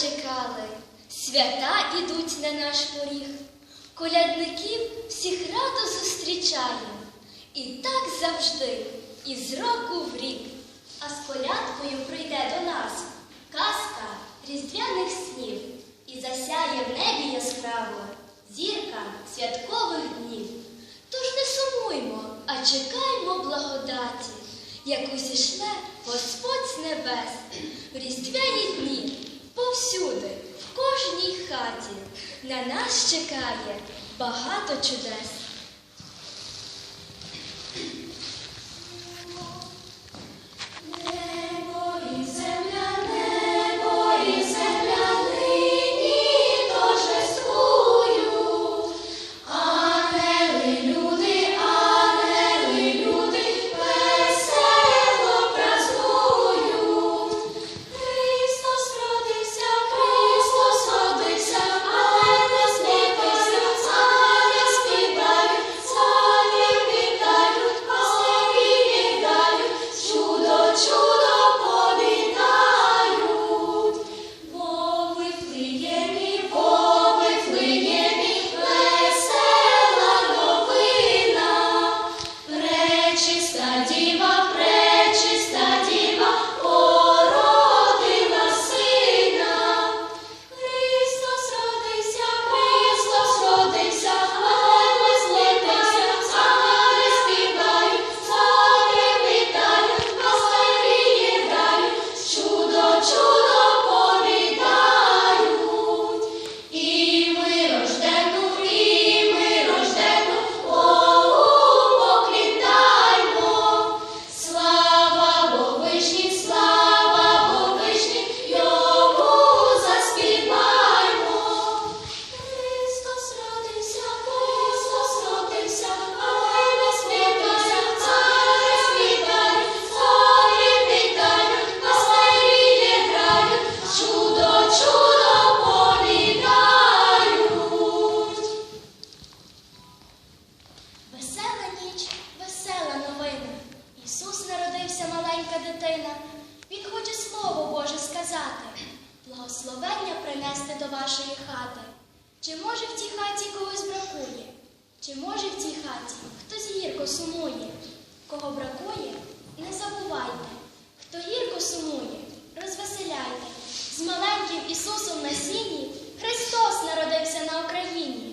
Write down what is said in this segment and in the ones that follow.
чекали, свята ідуть на наш поріг, колядників всіх радо зустрічаємо. І так завжди, із року в рік. А з колядкою прийде до нас казка різдвяних снів і засяє в небі яскраво зірка святкових днів. Тож не сумуймо, а чекаймо благодаті, яку зішле Господь з небес в різдвяні дні повсюди, в кожній хаті. На нас чекає багато чудес. Благословення принести до вашої хати. Чи може в цій хаті когось бракує? Чи може в цій хаті хтось гірко сумує? Кого бракує, не забувайте. Хто гірко сумує, розвеселяйте. З маленьким Ісусом на сіні Христос народився на Україні.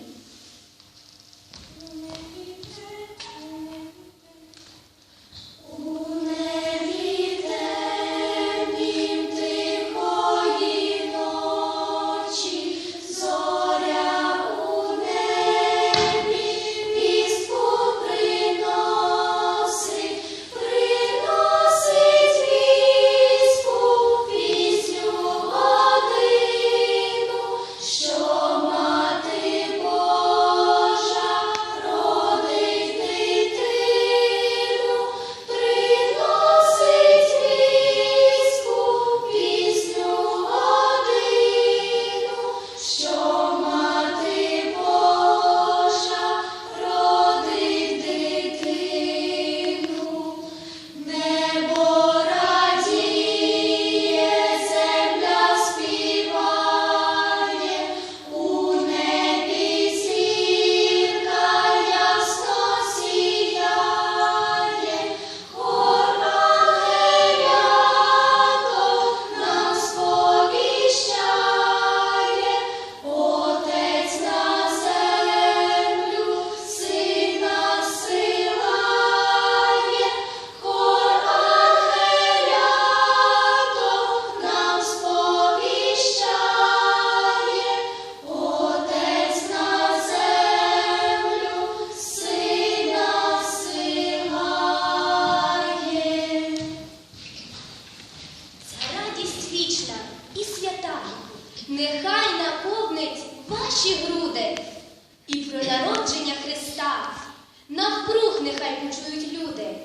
Навкруг нехай почують люди.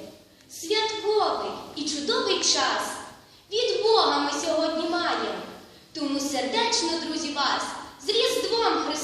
Святковий і чудовий час від Бога ми сьогодні маємо. Тому сердечно, друзі, вас з Різдвом Христовим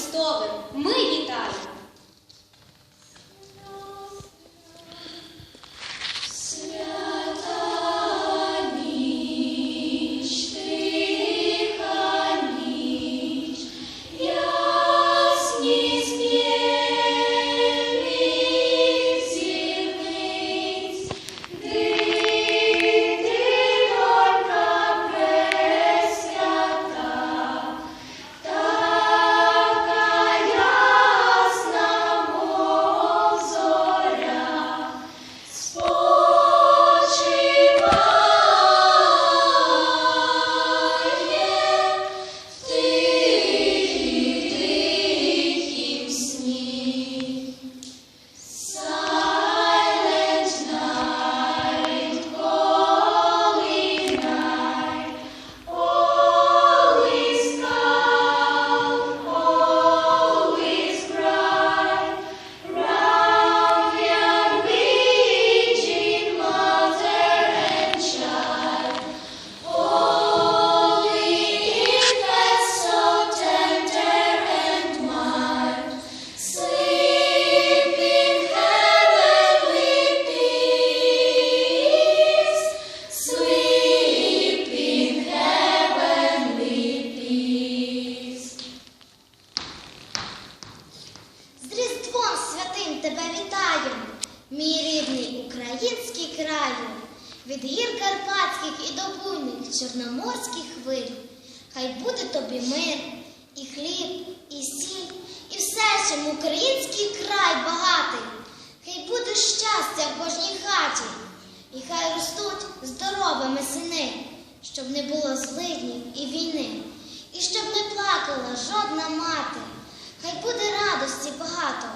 краю, від гір карпатських і до буйних чорноморських хвиль. Хай буде тобі мир, і хліб, і сіль, і все, чим український край багатий. Хай буде щастя в кожній хаті, і хай ростуть здоровими сини, щоб не було злиднів і війни, і щоб не плакала жодна мати. Хай буде радості багато.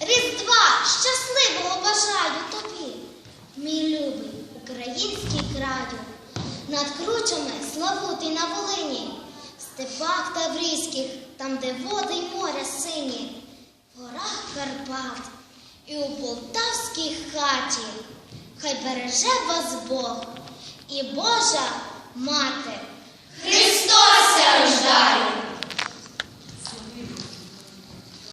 Різдва! український краю, над кручами Славутий на Волині, в степах Таврійських, там, де води й море сині, в горах Карпат і у полтавській хаті. Хай береже вас Бог і Божа мати. Христос рождає!